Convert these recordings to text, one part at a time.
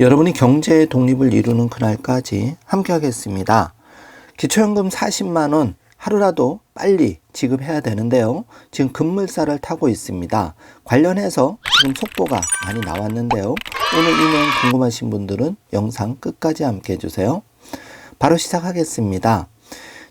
여러분이 경제의 독립을 이루는 그날까지 함께 하겠습니다. 기초연금 40만원 하루라도 빨리 지급해야 되는데요. 지금 급물살을 타고 있습니다. 관련해서 지금 속보가 많이 나왔는데요. 오늘 이 내용 궁금하신 분들은 영상 끝까지 함께 해주세요. 바로 시작하겠습니다.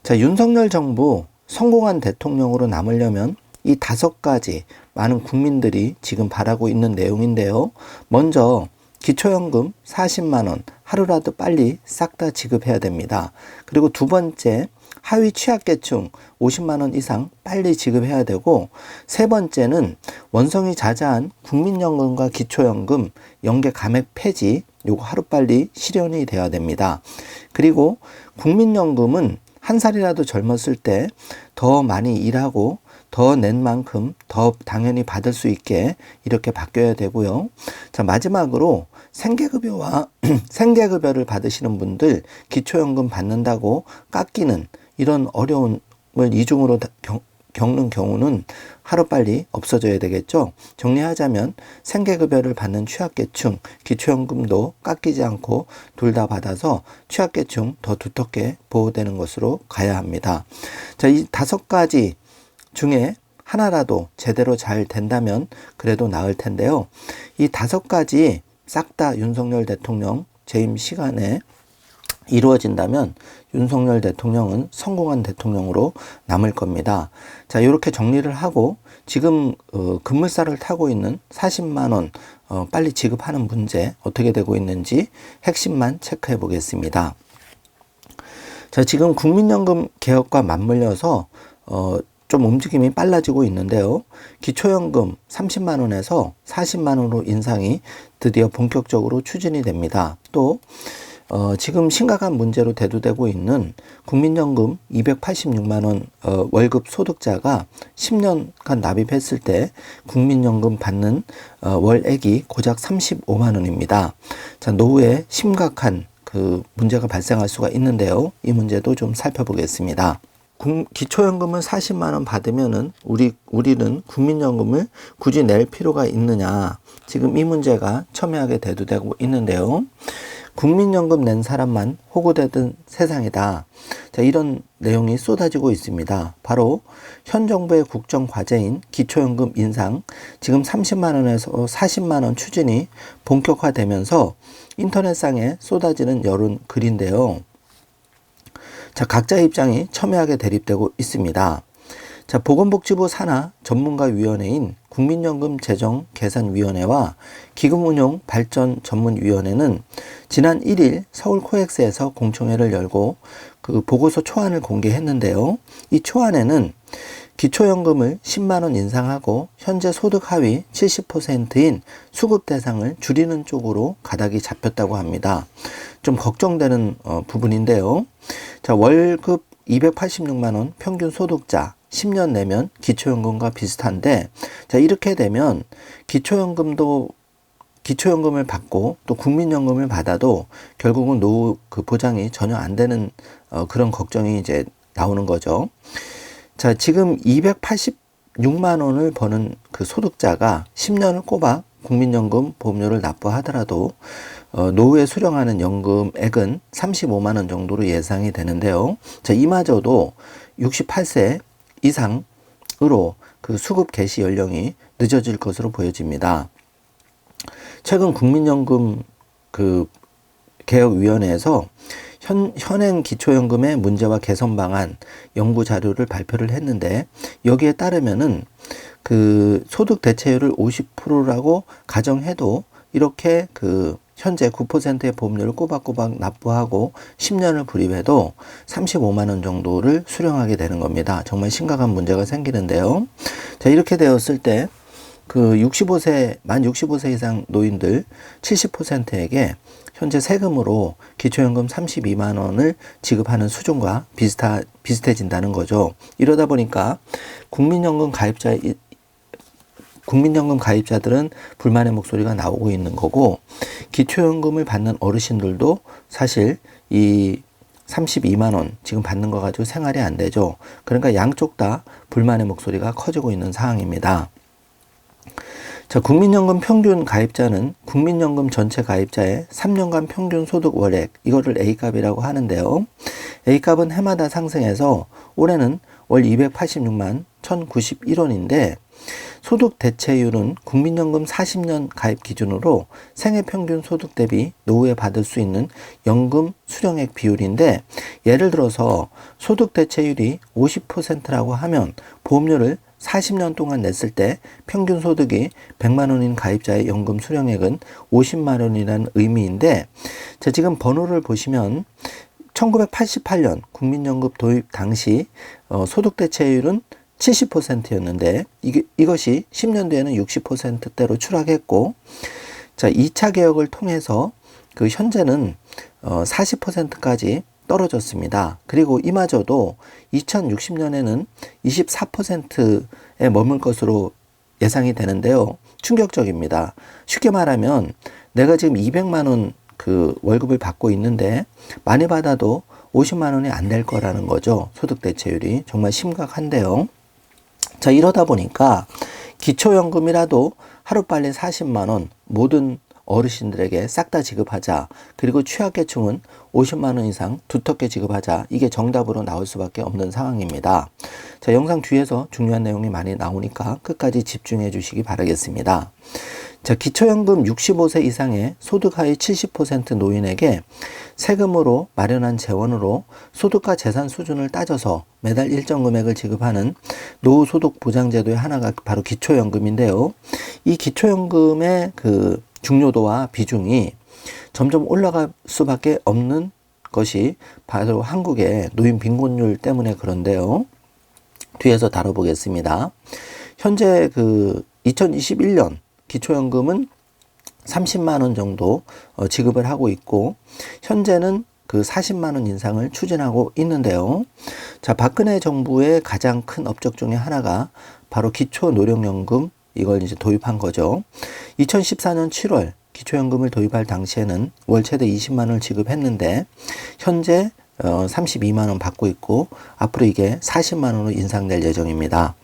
자, 윤석열 정부 성공한 대통령으로 남으려면 이 다섯 가지 많은 국민들이 지금 바라고 있는 내용인데요. 먼저 기초연금 40만원 하루라도 빨리 싹 다 지급해야 됩니다. 그리고 두 번째, 하위 취약계층 50만원 이상 빨리 지급해야 되고, 세 번째는 원성이 자자한 국민연금과 기초연금 연계 감액 폐지, 요거 하루빨리 실현이 돼야 됩니다. 그리고 국민연금은 한 살이라도 젊었을 때 더 많이 일하고 더 낸 만큼 더 당연히 받을 수 있게 이렇게 바뀌어야 되고요. 자, 마지막으로 생계급여와 생계급여를 받으시는 분들 기초연금 받는다고 깎이는 이런 어려움을 이중으로 경, 겪는 경우는 하루빨리 없어져야 되겠죠. 정리하자면 생계급여를 받는 취약계층, 기초연금도 깎이지 않고 둘 다 받아서 취약계층 더 두텁게 보호되는 것으로 가야 합니다. 자, 이 다섯 가지 중에 하나라도 제대로 잘 된다면 그래도 나을 텐데요. 이 다섯 가지 싹 다 윤석열 대통령 재임 시간에 이루어진다면 윤석열 대통령은 성공한 대통령으로 남을 겁니다. 자, 이렇게 정리를 하고 지금 어, 급물살을 타고 있는 40만 원 어, 빨리 지급하는 문제 어떻게 되고 있는지 핵심만 체크해 보겠습니다. 자, 지금 국민연금 개혁과 맞물려서 어, 좀 움직임이 빨라지고 있는데요. 기초연금 30만 원에서 40만 원으로 인상이 드디어 본격적으로 추진이 됩니다. 또 어, 지금 심각한 문제로 대두되고 있는 국민연금 286만 원 어, 월급 소득자가 10년간 납입했을 때 국민연금 받는 어, 월액이 고작 35만 원입니다. 자, 노후에 심각한 그 문제가 발생할 수가 있는데요. 이 문제도 좀 살펴보겠습니다. 기초연금을 40만 원 받으면은 우리 우리는 국민연금을 굳이 낼 필요가 있느냐 지금 이 문제가 첨예하게 대두되고 있는데요. 국민연금 낸 사람만 호구되던 세상이다. 자, 이런 내용이 쏟아지고 있습니다. 바로 현 정부의 국정 과제인 기초연금 인상 지금 30만 원에서 40만 원 추진이 본격화되면서 인터넷상에 쏟아지는 여론 글인데요. 자, 각자의 입장이 첨예하게 대립되고 있습니다. 자, 보건복지부 산하 전문가위원회인 국민연금 재정 계산위원회와 기금운용 발전 전문위원회는 지난 1일 서울 코엑스에서 공청회를 열고 그 보고서 초안을 공개했는데요. 이 초안에는 기초연금을 10만원 인상하고 현재 소득 하위 70%인 수급 대상을 줄이는 쪽으로 가닥이 잡혔다고 합니다. 좀 걱정되는 어, 부분인데요. 자, 월급 286만원 평균 소득자 10년 내면 기초연금과 비슷한데, 자, 이렇게 되면 기초연금도 기초연금을 받고 또 국민연금을 받아도 결국은 노후 그 보장이 전혀 안 되는 어, 그런 걱정이 이제 나오는 거죠. 자, 지금 286만 원을 버는 그 소득자가 10년을 꼽아 국민연금 보험료를 납부하더라도 어, 노후에 수령하는 연금액은 35만 원 정도로 예상이 되는데요. 자, 이마저도 68세 이상으로 그 수급 개시 연령이 늦어질 것으로 보여집니다. 최근 국민연금 그 개혁위원회에서 현, 현행 기초연금의 문제와 개선 방안 연구 자료를 발표를 했는데 여기에 따르면은 그 소득 대체율을 50%라고 가정해도 이렇게 그 현재 9%의 보험료를 꼬박꼬박 납부하고 10년을 불입해도 35만 원 정도를 수령하게 되는 겁니다. 정말 심각한 문제가 생기는데요. 자, 이렇게 되었을 때 그 65세 만 65세 이상 노인들 70%에게 현재 세금으로 기초연금 32만 원을 지급하는 수준과 비슷하, 비슷해진다는 거죠. 이러다 보니까 국민연금 가입자 국민연금 가입자들은 불만의 목소리가 나오고 있는 거고 기초연금을 받는 어르신들도 사실 이 32만 원 지금 받는 거 가지고 생활이 안 되죠. 그러니까 양쪽 다 불만의 목소리가 커지고 있는 상황입니다. 자, 국민연금 평균 가입자는 국민연금 전체 가입자의 3년간 평균 소득 월액, 이거를 A값이라고 하는데요. A값은 해마다 상승해서 올해는 월 286만 1091원인데 소득 대체율은 국민연금 40년 가입 기준으로 생애 평균 소득 대비 노후에 받을 수 있는 연금 수령액 비율인데 예를 들어서 소득 대체율이 50%라고 하면 보험료를 40년 동안 냈을 때 평균 소득이 100만 원인 가입자의 연금 수령액은 50만 원이라는 의미인데 자 지금 번호를 보시면 1988년 국민연금 도입 당시 어, 소득 대체율은 70%였는데 이게, 이것이 10년 뒤에는 60%대로 추락했고 자 2차 개혁을 통해서 그 현재는 어, 40%까지 떨어졌습니다. 그리고 이마저도 2060년에는 24%에 머물 것으로 예상이 되는데요. 충격적입니다. 쉽게 말하면 내가 지금 200만 원 그 월급을 받고 있는데 많이 받아도 50만 원이 안 될 거라는 거죠. 소득 대체율이 정말 심각한데요. 자, 이러다 보니까 기초연금이라도 하루빨리 40만 원 모든 어르신들에게 싹 다 지급하자. 그리고 취약계층은 50만 원 이상 두텁게 지급하자. 이게 정답으로 나올 수밖에 없는 상황입니다. 자, 영상 뒤에서 중요한 내용이 많이 나오니까 끝까지 집중해 주시기 바라겠습니다. 자, 기초연금 65세 이상의 소득 하위 70% 노인에게 세금으로 마련한 재원으로 소득과 재산 수준을 따져서 매달 일정 금액을 지급하는 노후 소득 보장 제도의 하나가 바로 기초연금인데요. 이 기초연금의 그 중요도와 비중이 점점 올라갈 수밖에 없는 것이 바로 한국의 노인 빈곤율 때문에 그런데요. 뒤에서 다뤄보겠습니다. 현재 그 2021년 기초연금은 30만 원 정도 어, 지급을 하고 있고 현재는 그 40만 원 인상을 추진하고 있는데요. 자, 박근혜 정부의 가장 큰 업적 중에 하나가 바로 기초 노령연금 이걸 이제 도입한 거죠. 2014년 7월 기초연금을 도입할 당시에는 월 최대 20만 원을 지급했는데 현재 어, 32만 원 받고 있고 앞으로 이게 40만 원으로 인상될 예정입니다.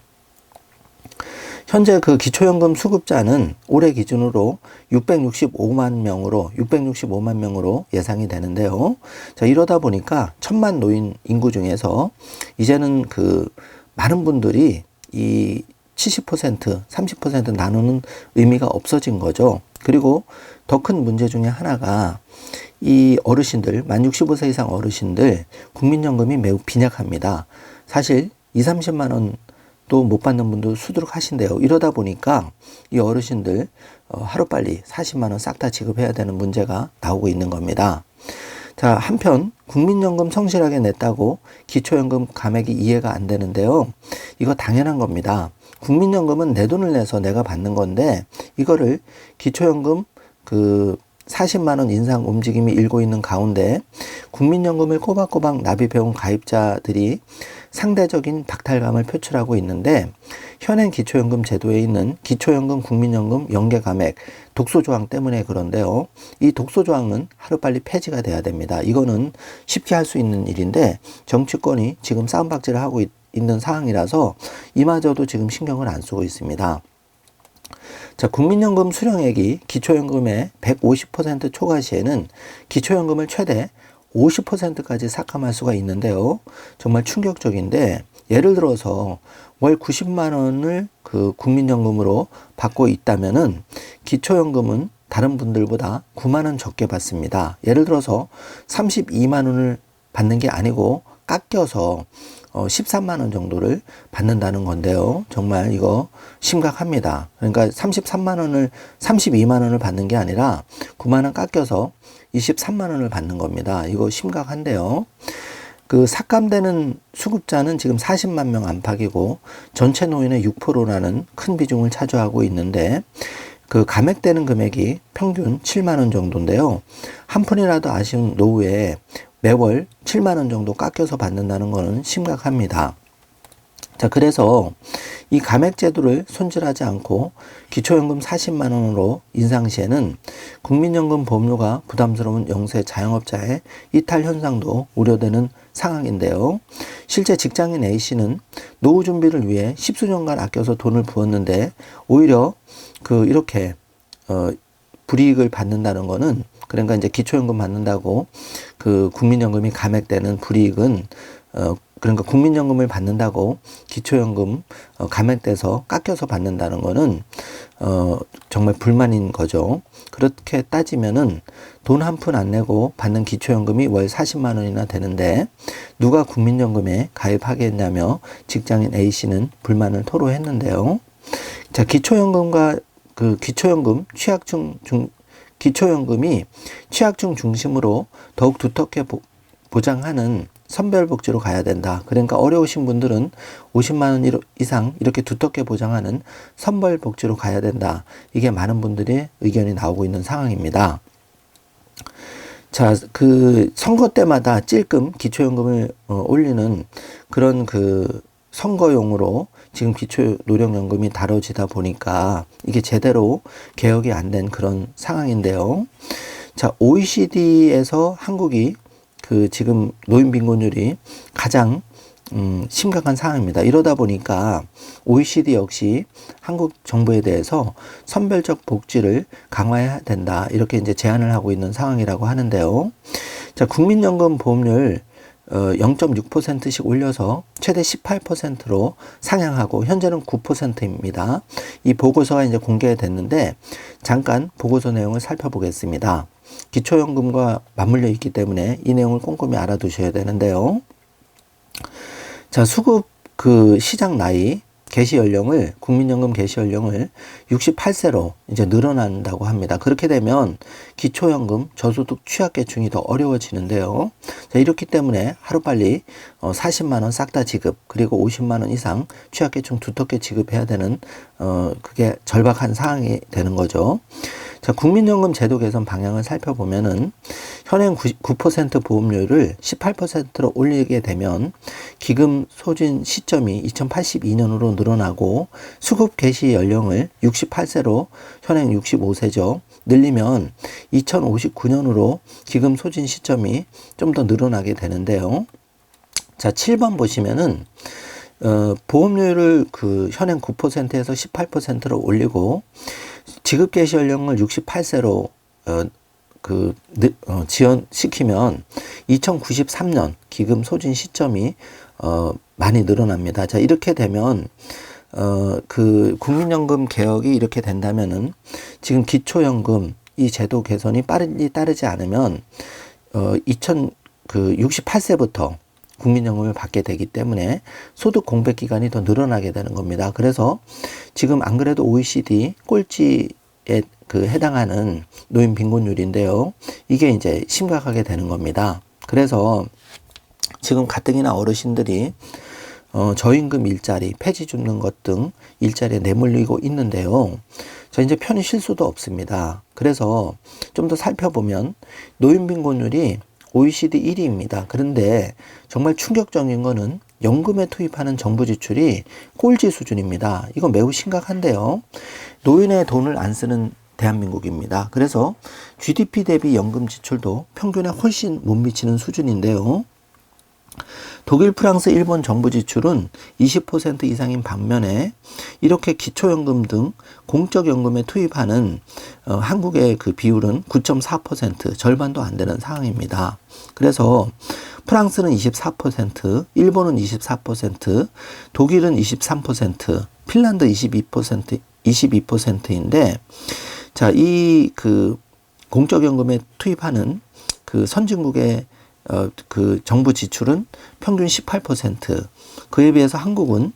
현재 그 기초연금 수급자는 올해 기준으로 665만 명으로 665만 명으로 예상이 되는데요. 자 이러다 보니까 천만 노인 인구 중에서 이제는 그 많은 분들이 이 70%, 30% 나누는 의미가 없어진 거죠. 그리고 더 큰 문제 중에 하나가 이 어르신들, 만 65세 이상 어르신들 국민연금이 매우 빈약합니다. 사실 2, 30만 원도 못 받는 분도 수두룩 하신데요. 이러다 보니까 이 어르신들 어, 하루빨리 40만 원 싹 다 지급해야 되는 문제가 나오고 있는 겁니다. 자, 한편 국민연금 성실하게 냈다고 기초연금 감액이 이해가 안 되는데요. 이거 당연한 겁니다. 국민연금은 내 돈을 내서 내가 받는 건데 이거를 기초연금 그 40만 원 인상 움직임이 일고 있는 가운데 국민연금을 꼬박꼬박 납입해온 가입자들이 상대적인 박탈감을 표출하고 있는데 현행 기초연금 제도에 있는 기초연금 국민연금 연계 감액 독소 조항 때문에 그런데요. 이 독소 조항은 하루빨리 폐지가 돼야 됩니다. 이거는 쉽게 할 수 있는 일인데 정치권이 지금 싸움박질을 하고 있, 있는 상황이라서 이마저도 지금 신경을 안 쓰고 있습니다. 자, 국민연금 수령액이 기초연금의 150% 초과 시에는 기초연금을 최대 50%까지 삭감할 수가 있는데요. 정말 충격적인데 예를 들어서 월 90만 원을 그 국민연금으로 받고 있다면은 기초연금은 다른 분들보다 9만 원 적게 받습니다. 예를 들어서 32만 원을 받는 게 아니고 깎여서 어, 13만 원 정도를 받는다는 건데요. 정말 이거 심각합니다. 그러니까 33만 원을 32만 원을 받는 게 아니라 9만 원 깎여서 23만 원을 받는 겁니다. 이거 심각한데요. 그 삭감되는 수급자는 지금 40만 명 안팎이고 전체 노인의 6%라는 큰 비중을 차지하고 있는데 그 감액되는 금액이 평균 7만 원 정도인데요. 한 푼이라도 아쉬운 노후에 매월 7만 원 정도 깎여서 받는다는 것은 심각합니다. 자, 그래서 이 감액 제도를 손질하지 않고 기초연금 40만 원으로 인상 시에는 국민연금 보험료가 부담스러운 영세 자영업자의 이탈 현상도 우려되는 상황인데요. 실제 직장인 A씨는 노후 준비를 위해 십수년간 아껴서 돈을 부었는데 오히려 그 이렇게 어 불이익을 받는다는 거는 그러니까 이제 기초연금 받는다고 그 국민연금이 감액되는 불이익은 어 그러니까 국민연금을 받는다고 기초연금 어, 감액돼서 깎여서 받는다는 거는 어 정말 불만인 거죠. 그렇게 따지면은 돈 한 푼 안 내고 받는 기초연금이 월 40만 원이나 되는데 누가 국민연금에 가입하겠냐며 직장인 A 씨는 불만을 토로했는데요. 자, 기초연금과 그 기초연금 취약중 중 기초연금이 취약중 중심으로 더욱 두텁게 보, 보장하는 선별복지로 가야 된다. 그러니까 어려우신 분들은 50만 원 이상 이렇게 두텁게 보장하는 선별복지로 가야 된다. 이게 많은 분들의 의견이 나오고 있는 상황입니다. 자, 그 선거 때마다 찔끔 기초연금을 어, 올리는 그런 그 선거용으로 지금 기초노령연금이 다뤄지다 보니까 이게 제대로 개혁이 안 된 그런 상황인데요. 자, OECD에서 한국이 그 지금 노인 빈곤율이 가장 음, 심각한 상황입니다. 이러다 보니까 OECD 역시 한국 정부에 대해서 선별적 복지를 강화해야 된다. 이렇게 이제 제안을 하고 있는 상황이라고 하는데요. 자, 국민연금 보험료 어, 0.6%씩 올려서 최대 18%로 상향하고 현재는 9%입니다. 이 보고서가 이제 공개됐는데 잠깐 보고서 내용을 살펴보겠습니다. 기초연금과 맞물려 있기 때문에 이 내용을 꼼꼼히 알아두셔야 되는데요. 자, 수급 그 시작 나이 개시 연령을 국민연금 개시 연령을 68세로 이제 늘어난다고 합니다. 그렇게 되면 기초연금 저소득 취약계층이 더 어려워지는데요. 자, 이렇기 때문에 하루빨리 어 40만 원 싹 다 지급 그리고 50만 원 이상 취약계층 두텁게 지급해야 되는 어 그게 절박한 상황이 되는 거죠. 자, 국민연금 제도 개선 방향을 살펴보면은 현행 9% 보험료를 18%로 올리게 되면 기금 소진 시점이 2082년으로 늘어나고 수급 개시 연령을 68세로 현행 65세죠. 늘리면 2059년으로 기금 소진 시점이 좀 더 늘어나게 되는데요. 자, 7번 보시면은 어, 보험료를 그 현행 9%에서 18%로 올리고 지급 개시 연령을 68세로 어, 그 어, 지연시키면 2093년 기금 소진 시점이 어, 많이 늘어납니다. 자 이렇게 되면 어, 그 국민연금 개혁이 이렇게 된다면은 지금 기초연금 이 제도 개선이 빠르게 따르지 않으면 어, 2000 그 68세부터 국민연금을 받게 되기 때문에 소득 공백 기간이 더 늘어나게 되는 겁니다. 그래서 지금 안 그래도 OECD 꼴찌에 그 해당하는 노인 빈곤율인데요. 이게 이제 심각하게 되는 겁니다. 그래서 지금 가뜩이나 어르신들이 어, 저임금 일자리, 폐지 줍는 것 등 일자리에 내몰리고 있는데요. 저 이제 편히 쉴 수도 없습니다. 그래서 좀 더 살펴보면 노인 빈곤율이 OECD 1위입니다. 그런데 정말 충격적인 거는 연금에 투입하는 정부 지출이 꼴찌 수준입니다. 이건 매우 심각한데요. 노인의 돈을 안 쓰는 대한민국입니다. 그래서 GDP 대비 연금 지출도 평균에 훨씬 못 미치는 수준인데요. 독일, 프랑스, 일본 정부 지출은 20% 이상인 반면에 이렇게 기초연금 등 공적연금에 투입하는 어, 한국의 그 비율은 9.4% 절반도 안 되는 상황입니다. 그래서 프랑스는 24%, 일본은 24%, 독일은 23%, 핀란드 22%, 22%인데 자, 이 그 공적연금에 투입하는 그 선진국의 어, 그 정부 지출은 평균 18%. 그에 비해서 한국은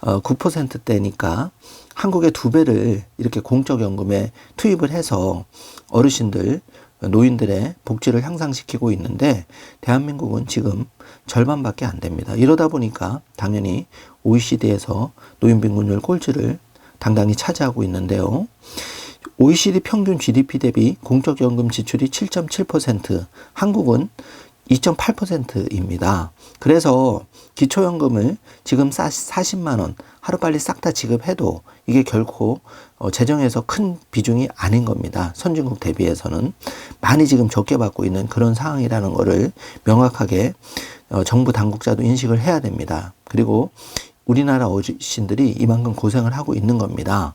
어, 9%대니까 한국의 두 배를 이렇게 공적연금에 투입을 해서 어르신들, 노인들의 복지를 향상시키고 있는데 대한민국은 지금 절반밖에 안 됩니다. 이러다 보니까 당연히 OECD에서 노인 빈곤율 꼴찌를 당당히 차지하고 있는데요. OECD 평균 GDP 대비 공적연금 지출이 7.7%, 한국은 2.8%입니다. 그래서 기초연금을 지금 40만 원 하루빨리 싹 다 지급해도 이게 결코 어, 재정에서 큰 비중이 아닌 겁니다. 선진국 대비해서는 많이 지금 적게 받고 있는 그런 상황이라는 것을 명확하게 어, 정부 당국자도 인식을 해야 됩니다. 그리고 우리나라 어르신들이 이만큼 고생을 하고 있는 겁니다.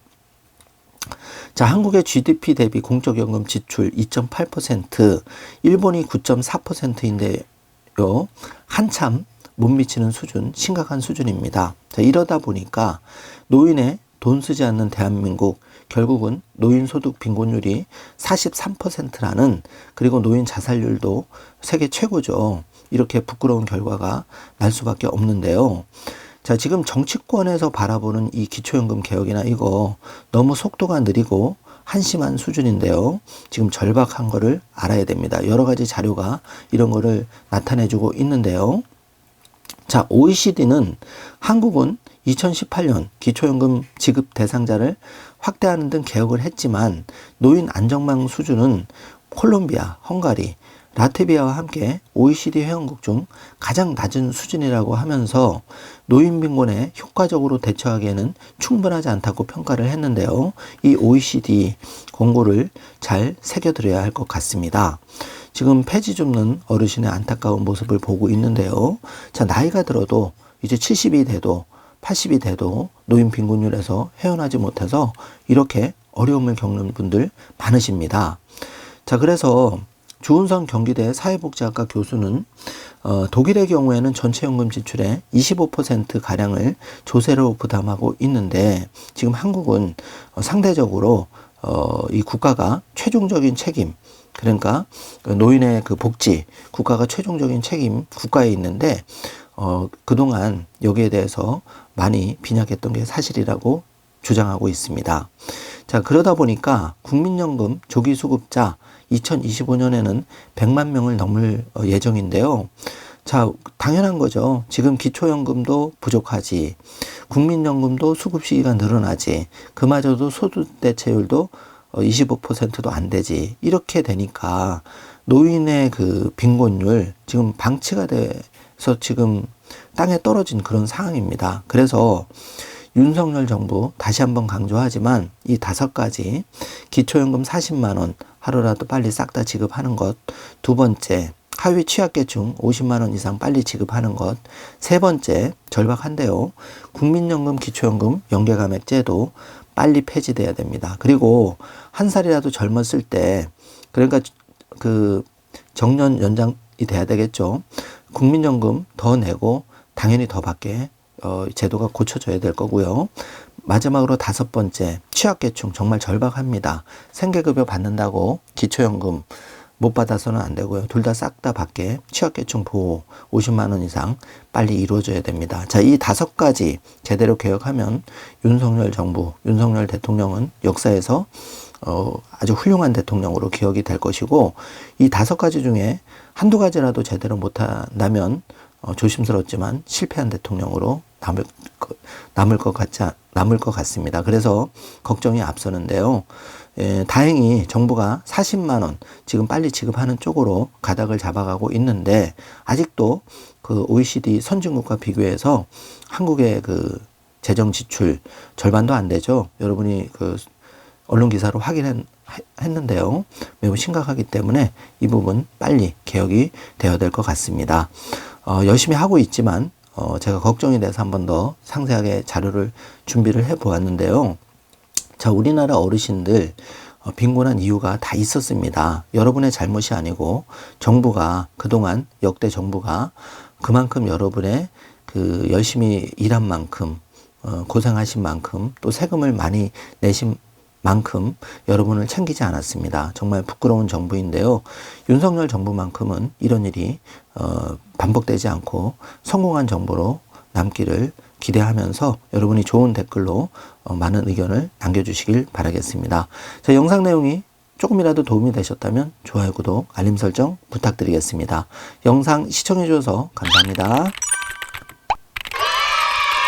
자, 한국의 GDP 대비 공적연금 지출 2.8%, 일본이 9.4%인데요. 한참 못 미치는 수준, 심각한 수준입니다. 자, 이러다 보니까 노인의 돈 쓰지 않는 대한민국, 결국은 노인 소득 빈곤율이 43%라는 그리고 노인 자살률도 세계 최고죠. 이렇게 부끄러운 결과가 날 수밖에 없는데요. 자, 지금 정치권에서 바라보는 이 기초연금 개혁이나 이거 너무 속도가 느리고 한심한 수준인데요. 지금 절박한 거를 알아야 됩니다. 여러 가지 자료가 이런 거를 나타내주고 있는데요. 자, OECD는 한국은 2018년 기초연금 지급 대상자를 확대하는 등 개혁을 했지만 노인 안정망 수준은 콜롬비아, 헝가리, 라트비아와 함께 OECD 회원국 중 가장 낮은 수준이라고 하면서 노인 빈곤에 효과적으로 대처하기에는 충분하지 않다고 평가를 했는데요. 이 OECD 공고를 잘 새겨드려야 할 것 같습니다. 지금 폐지 줍는 어르신의 안타까운 모습을 보고 있는데요. 자, 나이가 들어도 이제 70이 돼도 80이 돼도 노인 빈곤율에서 헤어나지 못해서 이렇게 어려움을 겪는 분들 많으십니다. 자, 그래서 주은성 경기대 사회복지학과 교수는 어, 독일의 경우에는 전체 연금 지출의 25% 가량을 조세로 부담하고 있는데 지금 한국은 어, 상대적으로 어, 이 국가가 최종적인 책임 그러니까 그 노인의 그 복지 국가가 최종적인 책임 국가에 있는데 어, 그동안 여기에 대해서 많이 빈약했던 게 사실이라고 주장하고 있습니다. 자, 그러다 보니까 국민연금 조기수급자 2025년에는 100만 명을 넘을 어, 예정인데요. 자, 당연한 거죠. 지금 기초연금도 부족하지. 국민연금도 수급 시기가 늘어나지. 그마저도 소득 대체율도 25%도 어, 안 되지. 이렇게 되니까 노인의 그 빈곤율 지금 방치가 돼서 지금 땅에 떨어진 그런 상황입니다. 그래서 윤석열 정부 다시 한번 강조하지만 이 다섯 가지 기초연금 40만 원 하루라도 빨리 싹 다 지급하는 것. 두 번째, 하위 취약계층 50만 원 이상 빨리 지급하는 것. 세 번째, 절박한데요. 국민연금, 기초연금, 연계감액 제도 빨리 폐지돼야 됩니다. 그리고 한 살이라도 젊었을 때, 그러니까 그 정년 연장이 돼야 되겠죠. 국민연금 더 내고 당연히 더 받게 어, 제도가 고쳐져야 될 거고요. 마지막으로 다섯 번째, 취약계층 정말 절박합니다. 생계급여 받는다고 기초연금 못 받아서는 안 되고요. 둘 다싹다 받게 취약계층 보호 50만 원 이상 빨리 이루어져야 됩니다. 자, 이 다섯 가지 제대로 개혁하면 윤석열 정부, 윤석열 대통령은 역사에서 어, 아주 훌륭한 대통령으로 기억이 될 것이고 이 다섯 가지 중에 한두 가지라도 제대로 못한다면 어, 조심스럽지만 실패한 대통령으로 남을 남을 것 같지 남을 것 같습니다. 그래서 걱정이 앞서는데요. 예, 다행히 정부가 40만 원 지금 빨리 지급하는 쪽으로 가닥을 잡아가고 있는데 아직도 그 OECD 선진국과 비교해서 한국의 그 재정 지출 절반도 안 되죠. 여러분이 그 언론 기사로 확인했는데요. 매우 심각하기 때문에 이 부분 빨리 개혁이 되어야 될 것 같습니다. 어, 열심히 하고 있지만 어, 제가 걱정이 돼서 한 번 더 상세하게 자료를 준비를 해 보았는데요. 자, 우리나라 어르신들 어, 빈곤한 이유가 다 있었습니다. 여러분의 잘못이 아니고 정부가 그동안 역대 정부가 그만큼 여러분의 그 열심히 일한 만큼 어, 고생하신 만큼 또 세금을 많이 내신 만큼 여러분을 챙기지 않았습니다. 정말 부끄러운 정부인데요. 윤석열 정부만큼은 이런 일이 어, 반복되지 않고 성공한 정부로 남기를 기대하면서 여러분이 좋은 댓글로 어, 많은 의견을 남겨주시길 바라겠습니다. 자, 영상 내용이 조금이라도 도움이 되셨다면 좋아요, 구독, 알림 설정 부탁드리겠습니다. 영상 시청해 주셔서 감사합니다.